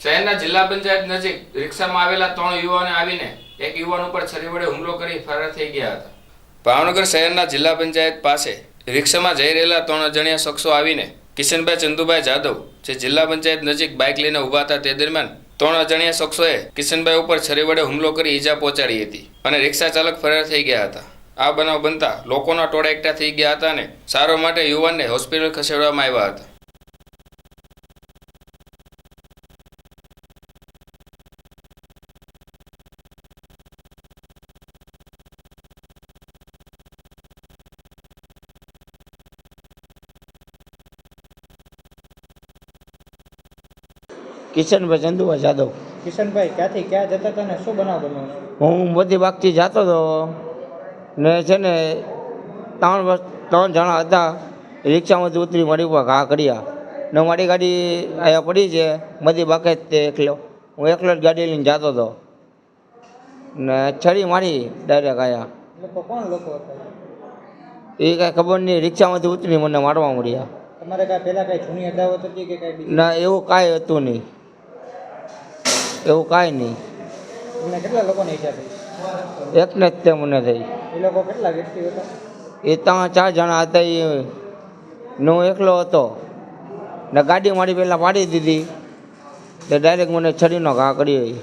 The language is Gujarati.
શહેરના જિલ્લા પંચાયત નજીક રિક્ષામાં આવેલા ત્રણ યુવાને આવીને એક યુવાન ઉપર છરી વડે હુમલો કરી ફરાર થઈ ગયા હતા. ભાવનગર શહેરના જિલ્લા પંચાયત પાસે રિક્ષામાં જઈ રહેલા ત્રણ અજાણ્યા શખ્સો આવીને કિશનભાઈ ચંદુભાઈ જાદવ, જે જિલ્લા પંચાયત નજીક બાઇક લઈને ઊભા હતા તે દરમિયાન ત્રણ અજાણ્યા શખ્સોએ કિશનભાઈ ઉપર છરી વડે હુમલો કરી ઈજા પહોંચાડી હતી અને રિક્ષા ચાલક ફરાર થઈ ગયા હતા. આ બનાવ બનતા લોકોના ટોળા એકઠા થઈ ગયા હતા અને સારો માટે યુવાનને હોસ્પિટલ ખસેડવામાં આવ્યા હતા. કિશનભાઈ ચંદુભાઈ જાદવ. કિશનભાઈ ક્યાંથી? ક્યાં જતા હતા ને? શું બનાવ બન્યો હું બધી બાગથી જતો હતો. ને છે ને ત્રણ વર્ષ ત્રણ જણા હતા. રિક્ષામાંથી ઉતરી મારી ઉપર ઘા કર્યા. ને મારી ગાડી અહીંયા પડી છે. મધી બાકે જ તે એકલો. હું એકલો જ ગાડી લઈને જતો હતો. ને છરી મારી ડાયરેક્ટ આયા કોણ લોકો હતા? એ કાંઈ ખબર નહીં. રિક્ષામાંથી ઉતરી મને મારવા મળ્યા. તમારે કાંઈ પહેલાં કાંઈ જૂની અદાવત હતી કે કાંઈ ના એવું કાંઈ હતું નહીં. એવું કાંઈ નહીં. તમને કેટલા લોકોને ઈજા થઈ? એકને જ તે મને થઈ. એ લોકો કેટલા વ્યક્તિ હતા? એ ત્રણ ચાર જણા હતા એ. ને હું એકલો હતો. ને ગાડી મારી પહેલાં પાડી દીધી. તે ડાયરેક્ટ મને છરીનો ઘા કર્યો એ.